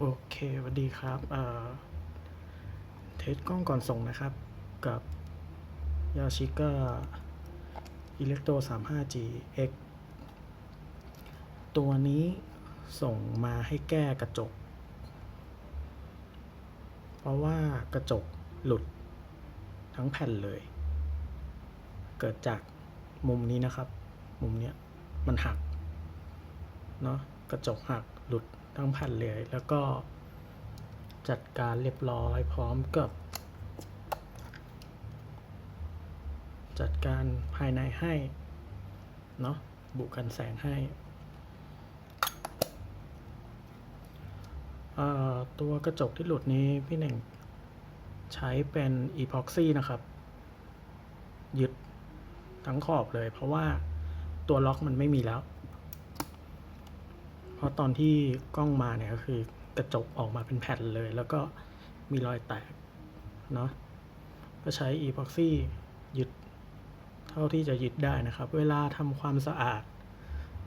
โอเคสวัสดีครับ เอ่อ เทสกล้องก่อนส่งนะครับ กับยาชิก้าอิเล็กโต 35GX ตัวนี้ส่งมาให้แก้กระจก เพราะว่ากระจกหลุดทั้งแผ่นเลย เกิดจากมุมนี้นะครับ มุมเนี้ย มันหัก เนาะกระจกหักหลุด ทั้งแผ่นเลย แล้วก็จัดการเรียบร้อยพร้อมกับ จัดการภายในให้เนาะบุกันแสงให้ตัวกระจกที่หลุดนี้พี่หนึ่งใช้เป็นอีพ็อกซี่นะครับ ยึดทั้งขอบเลย เพราะว่าตัวล็อกมันไม่มีแล้ว เพราะตอนที่กล้องมาเนี่ยก็คือกระจกออกมาเป็นแผ่นเลย แล้วก็มีรอยแตกเนาะก็ใช้อีพ็อกซี่ยึดเท่าที่จะยึดได้นะครับ เวลาทำความสะอาด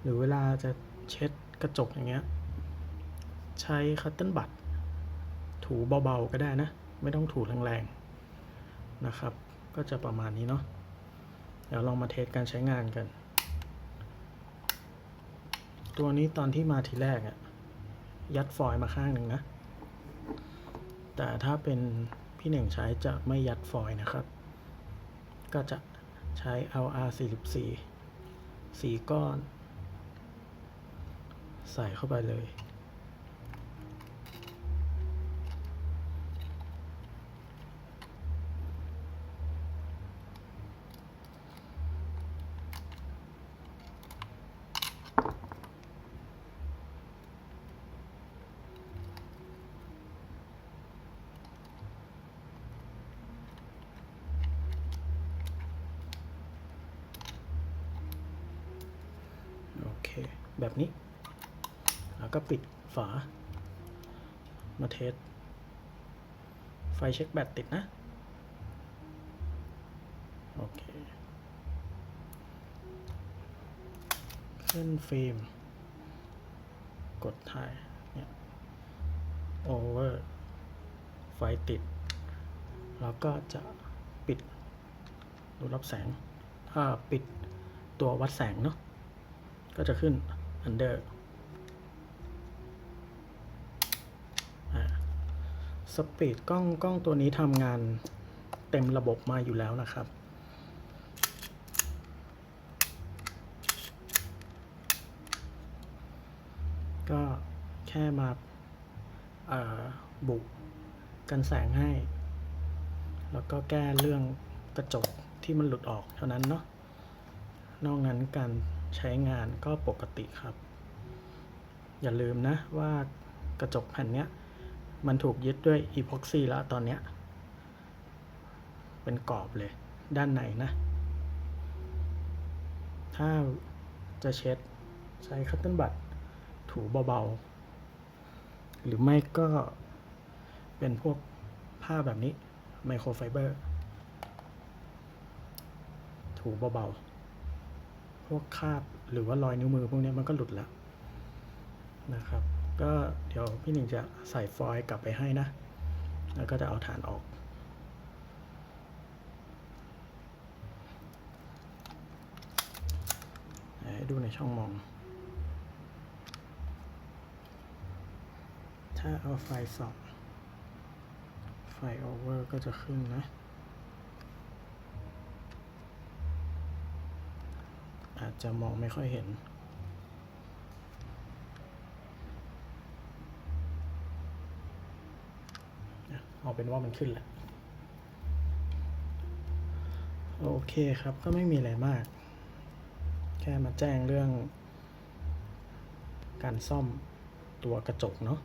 หรือเวลาจะเช็ดกระจกอย่างเงี้ยใช้คัตเติ้ลบัตถูเบาๆก็ได้นะ ไม่ต้องถูแรงๆนะครับ ก็จะประมาณนี้เนาะเดี๋ยวลองมาเทสการใช้งานกัน ตัวนี้ตอนที่มาทีแรกอะยัดฟอยล์มาข้างหนึ่งนะ แต่ถ้าเป็นพี่หนึ่งใช้จะไม่ยัดฟอยล์นะครับ ก็จะใช้ LR44 สีก้อน ใส่เข้าไปเลย เค แบบนี้ แล้วก็ปิดฝา มาเทส ไฟเช็คแบตติดนะ โอเค ขึ้นฟิล์ม กดถ่ายเนี่ยโอเวอร์ ไฟติด แล้วก็จะปิดรูรับแสงถ้าปิดตัววัดแสงเนาะ ก็จะขึ้น under สปีดกล้องกล้องตัวนี้ทำงานเต็มระบบมาอยู่แล้วนะครับ ก็แค่มาบุกกันแสงให้ แล้วก็แก้เรื่องกระจกที่มันหลุดออกเท่านั้นเนาะนอกนั้นการ ใช้งานก็ปกติครับ อย่าลืมนะว่ากระจกแผ่นเนี้ย มันถูกยึดด้วยอีพ็อกซี่แล้วตอนเนี้ย เป็นกรอบเลยด้านในนะ ถ้าจะเช็ดใช้คัตเติ้ลบัตถูเบาๆ หรือไม่ก็เป็นพวกผ้าแบบนี้ไมโครไฟเบอร์ ถูเบาๆ พวกคาบหรือว่ารอยนิ้วมือพวกนี้มันก็หลุดแล้วนะครับ ก็เดี๋ยวพี่หนึ่งจะใส่ฟอยล์กลับไปให้นะ แล้วก็จะเอาฐานออก ให้ดูในช่องมอง ถ้าเอาไฟส่องไฟโอเวอร์ก็จะขึ้นนะ อาจ จะมองไม่ค่อยเห็น เอาเป็นว่ามันขึ้นแหละ โอเคครับก็ไม่มีอะไรมาก แค่มาแจ้งเรื่องการซ่อมตัวกระจกเนาะ